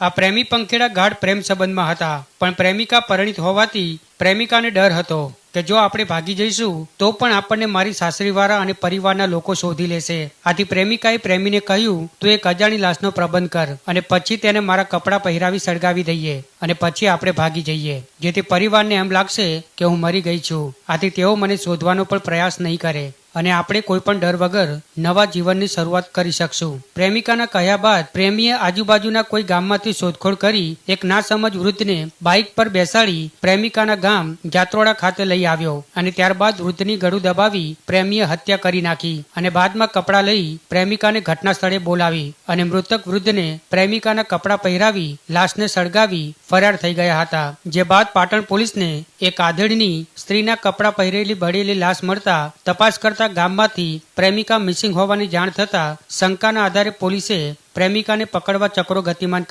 આ પ્રેમી પંખેડા ગાઢ પ્રેમ સંબંધમાં હતા, પણ પ્રેમિકા પરિણિત હોવાથી પ્રેમિકાને ડર હતો કે જો આપણે ભાગી જઈશું, તો પણ આપણને મારી સાસરીવાળા અને પરિવારના લોકો શોધી લેશે. આથી પ્રેમિકાએ પ્રેમીને કહ્યું, તું એક અજાણી લાશનો પ્રબંધ કર અને પછી તેને મારા કપડાં પહેરાવી સળગાવી દઈએ અને પછી આપણે ભાગી જઈએ. જેથી પરિવારને એમ લાગશે કે હું મરી ગઈ છું. આથી તેઓ મને શોધવાનો પણ પ્રયાસ નહીં કરે. અને આપણે કોઈ પણ ડર વગર નવા જીવનની શરૂઆત કરી શકશું. પ્રેમિકાના કહ્યા બાદ પ્રેમીએ આજુબાજુના કોઈ ગામમાંથી શોધખોળ કરી એક નાસમજ વૃદ્ધને બાઇક પર બેસાડી પ્રેમિકાના ગામ જાત્રોડા ખાતે લઈ આવ્યો અને ત્યારબાદ વૃદ્ધની ગળું દબાવી પ્રેમીએ હત્યા કરી નાખી અને બાદમાં કપડાં લઈ પ્રેમિકાને ઘટના સ્થળે બોલાવી અને મૃતક વૃદ્ધને પ્રેમિકાના કપડાં પહેરાવી, લાશને સળગાવી ફરાર થઈ ગયા હતા. જે બાદ પાટણ પોલીસને એક આધેડની સ્ત્રીના કપડાં પહેરેલી બળેલી લાશ મળતા તપાસ કરતા ગામમાંથી પ્રેમિકા મિસિંગ હોવાની જાણ થતા શંકાના આધારે પોલીસે પ્રેમિકાને પકડવા ચક્રો ગતિમાન